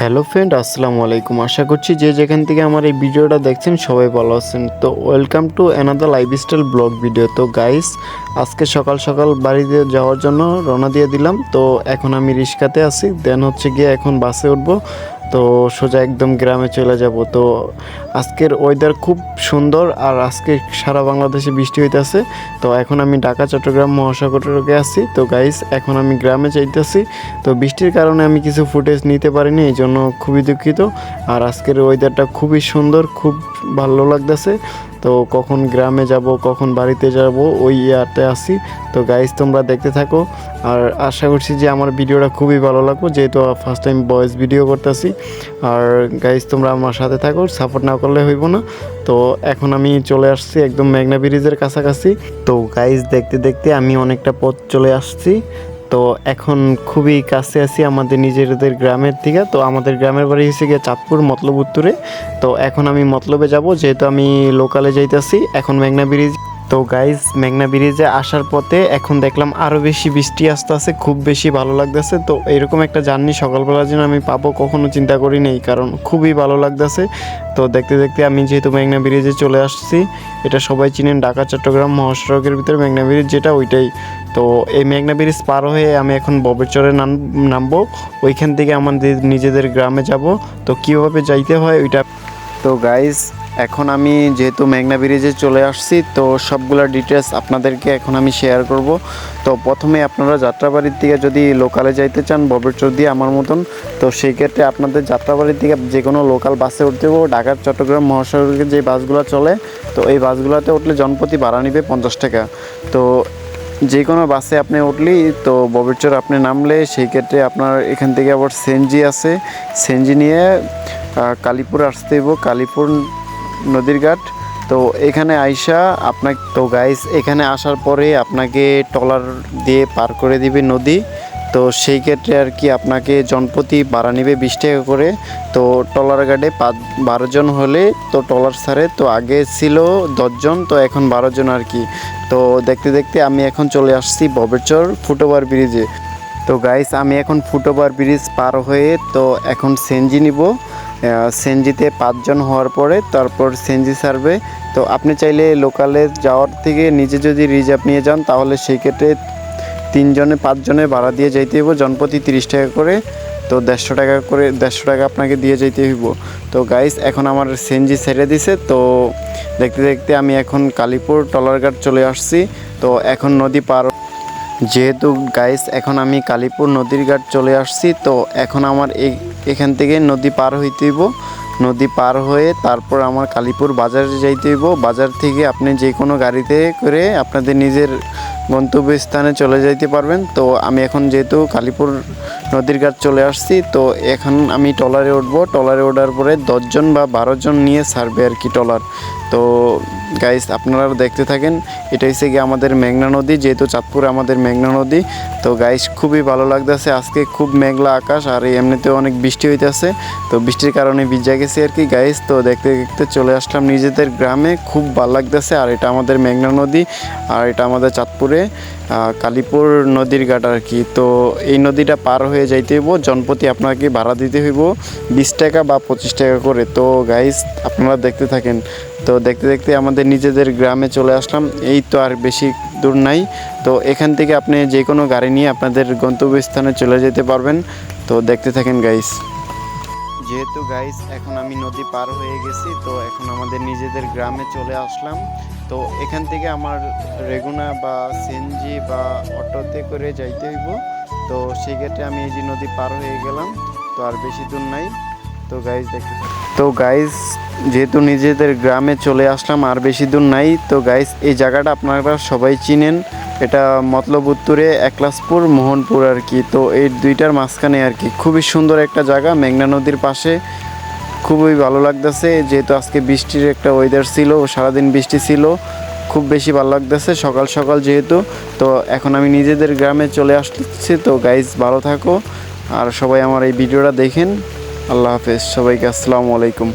Hello friend, আসসালামু আলাইকুম। আশা করছি যে যেখান থেকে আমার এই ভিডিওটা দেখছেন সবাই ভালো আছেন। তো welcome to another lifestyle blog video তো গাইস আজকে সকাল সকাল বাড়িতে যাওয়ার জন্য রওনা দিয়ে দিলাম। তো এখন আমি রিস্কাতে আছি। দেন হচ্ছে গিয়ে এখন বাসে উঠবো। তো সোজা একদম গ্রামে চলে যাব। তো আজকের ওয়েদার খুব সুন্দর আর আজকে সারা বাংলাদেশে বৃষ্টি হইতেছে। তো এখন আমি ঢাকা, চট্টগ্রাম, মহাসাগরকে আছি। তো গাইস এখন আমি গ্রামে চাইতেছি তো বৃষ্টির কারণে আমি কিছু ফুটেজ নিতে পারিনি, এই জন্য খুবই দুঃখিত। আর আজকের ওয়েদারটা খুবই সুন্দর, খুব ভালো লাগতেছে। তো কখন গ্রামে যাব, কখন বাড়িতে যাব, ওই ইয়াতে আসি তো গাইজ তোমরা দেখতে থাকো। আর আশা করছি যে আমার ভিডিওটা খুবই ভালো লাগবে, যেহেতু ফার্স্ট টাইম ভয়েস ভিডিও করতেছি। আর গাইজ তোমরা আমার সাথে থাকো সাপোর্ট না করলে হইব না। তো এখন আমি চলে আসছি একদম মেঘনা ব্রিজের কাছাকাছি। তো গাইজ দেখতে দেখতে আমি অনেকটা পথ চলে আসছি। তো এখন খুবই কাছে আছি আমাদের নিজেদের গ্রামের দিকে। তো আমাদের গ্রামের বাড়ি হচ্ছে গিয়ে চাঁদপুর, মতলব উত্তরে। তো এখন আমি মতলবে যাব, যেহেতু আমি লোকালে যাইতেছি। এখন মেঘনা ব্রিজ তো গাইজ মেঘনা ব্রিজে আসার পথে এখন দেখলাম আরও বেশি বৃষ্টি আসতে আসে খুব বেশি ভালো লাগতেছে। তো এরকম একটা জার্নি সকালবেলার জন্য আমি পাবো কখনো চিন্তা করি নেই, কারণ খুবই ভালো লাগতেছে। তো দেখতে দেখতে আমি যেহেতু মেঘনা ব্রিজে চলে আসছি, এটা সবাই চিনেন ঢাকা, চট্টগ্রাম, মহাসড়কের ভিতরে মেঘনা ব্রিজ যেটা ওইটাই। তো এই মেঘনা ব্রিজ পার হয়ে আমি এখন ববেরচরে নাম, নামবো, ওইখান থেকে আমাদের নিজেদের গ্রামে যাব। তো কীভাবে যাইতে হয় ওইটা তো গাইজ এখন আমি যেহেতু মেঘনা ব্রিজে চলে আসছি, তো সবগুলো ডিটেলস আপনাদেরকে এখন আমি শেয়ার করব। তো প্রথমে আপনারা যাত্রাবাড়ির থেকে যদি লোকালে যাইতে চান ববেরচর দিয়ে আমার মতন, তো সেই ক্ষেত্রে আপনাদের যাত্রাবাড়ির থেকে যে কোনো লোকাল বাসে উঠতে হবে ঢাকার চট্টগ্রাম মহাসড়কের যে বাসগুলো চলে, তো এই বাসগুলোতে উঠলে জনপ্রতি ভাড়া নিবে পঞ্চাশ টাকা। তো যে কোনো বাসে আপনি উঠলেই, তো ববেরচর আপনি নামলে, সেই ক্ষেত্রে আপনার এখান থেকে আবার সেনজি আছে। সেনজি নিয়ে কালীপুর আসতে হইব। কালীপুর নদীর ঘাট। তো এখানে আইসা আপনাকে তো গাইস এখানে আসার পরে আপনাকে ট্রলার দিয়ে পার করে দিবে নদী। তো সেই ক্ষেত্রে আর কি আপনাকে জনপ্রতি ভাড়া নিবে বিশ টাকা করে। তো ট্রলার গার্ডে পাঁচ বারো জন হলে তো ট্রলার সারে তো আগে ছিল দশজন তো এখন বারো জন আর কি। তো দেখতে দেখতে আমি এখন চলে আসছি ববেরচর ফুটওভার ব্রিজে তো গাইস আমি এখন ফুটওভার ব্রিজ পার হয়ে তো এখন সেনজি নিব। সেনজিতে পাঁচজন হওয়ার পরে তারপর সেনজি সার্ভে। তো আপনি চাইলে লোকালে যাওয়ার থেকে নিজে যদি রিজার্ভ নিয়ে যান, তাহলে সেই ক্ষেত্রে তিনজনে, পাঁচজনে ভাড়া দিয়ে যাইতে হইব। জনপ্রতি তিরিশ টাকা করে, তো দেড়শো টাকা করে, দেড়শো টাকা আপনাকে দিয়ে যাইতে হইব। তো গাইস এখন আমার সেনজি ছেড়ে দিছে। তো দেখতে দেখতে আমি এখন কালীপুর টলারঘাট চলে আসছি। তো এখন নদী পার যেহেতু গাইস এখন আমি কালীপুর নদীর ঘাট চলে আসছি। তো এখন আমার এই এখান থেকে নদী পার হইতে হইব। নদী পার হয়ে তারপর আমার কালীপুর বাজারে যাইতে হইব। বাজার থেকে আপনি যে কোনো গাড়িতে করে আপনাদের নিজের গন্তব্যস্থানে চলে যাইতে পারবেন। তো আমি এখন যেহেতু কালীপুর নদীর ঘাট চলে আসছি, তো এখন আমি টলারে উঠবো। টলারে ওঠার পরে দশজন বা বারো জন নিয়ে ছাড়বে আর কি টলার তো গাইস আপনারা দেখতে থাকেন, এটা হচ্ছে গিয়ে আমাদের মেঘনা নদী, যেহেতু চাঁদপুর আমাদের মেঘনা নদী। তো গাইস খুবই ভালো লাগতেছে, আজকে খুব মেঘলা আকাশ, আর এমনিতেও অনেক বৃষ্টি হইতেছে। তো বৃষ্টির কারণে ভিজা গেছে আর কি গাইস তো দেখতে দেখতে চলে আসলাম নিজেদের গ্রামে, খুব ভালো লাগতেছে। আর এটা আমাদের মেঘনা নদী, আর এটা আমাদের চাঁদপুরে কালীপুর নদীর ঘাট আর কি। তো এই নদীটা পার হয়ে যাইতে হইব, জনপ্রতি আপনাকে ভাড়া দিতে হইব, বিশ টাকা বা পঁচিশ টাকা করে। তো গাইস আপনারা দেখতে থাকেন। তো দেখতে দেখতে আমাদের নিজেদের গ্রামে চলে আসলাম। এই তো আর বেশি দূর নাই। তো এখান থেকে আপনি যে কোনো গাড়ি নিয়ে আপনাদের গন্তব্যস্থানে চলে যেতে পারবেন। তো দেখতে থাকেন গাইস যেহেতু গাইস এখন আমি নদী পার হয়ে গেছি, তো এখন আমাদের নিজেদের গ্রামে চলে আসলাম। তো এখান থেকে আমার রেগুনা বা সিএনজি বা অটোতে করে যাইতে হইব। তো সেই ক্ষেত্রে আমি এই যে নদী পার হয়ে গেলাম, তো আর বেশি দূর নাই। তো গাইস দেখতে তো গাইজ যেহেতু নিজেদের গ্রামে চলে আসলাম, আর বেশি দূর নাই, তো গাইজ এই জায়গাটা আপনারা সবাই চিনেন। এটা মতলব উত্তরে একলাসপুর, মোহনপুর আর কি। তো এই দুইটার মাঝখানে আর কি। খুবই সুন্দর একটা জায়গা, মেঘনা নদীর পাশে। খুবই ভালো লাগতেছে, যেহেতু আজকে বৃষ্টির একটা ওয়েদার ছিল, সারাদিন বৃষ্টি ছিল। খুব বেশি ভালো লাগতেছে। সকাল সকাল যেহেতু, তো এখন আমি নিজেদের গ্রামে চলে আসছি তো গাইজ ভালো থাকো। আর সবাই আমার এই ভিডিওটা দেখেন। আল্লাহ হাফেজ। সবাইকে আসসালামু আলাইকুম।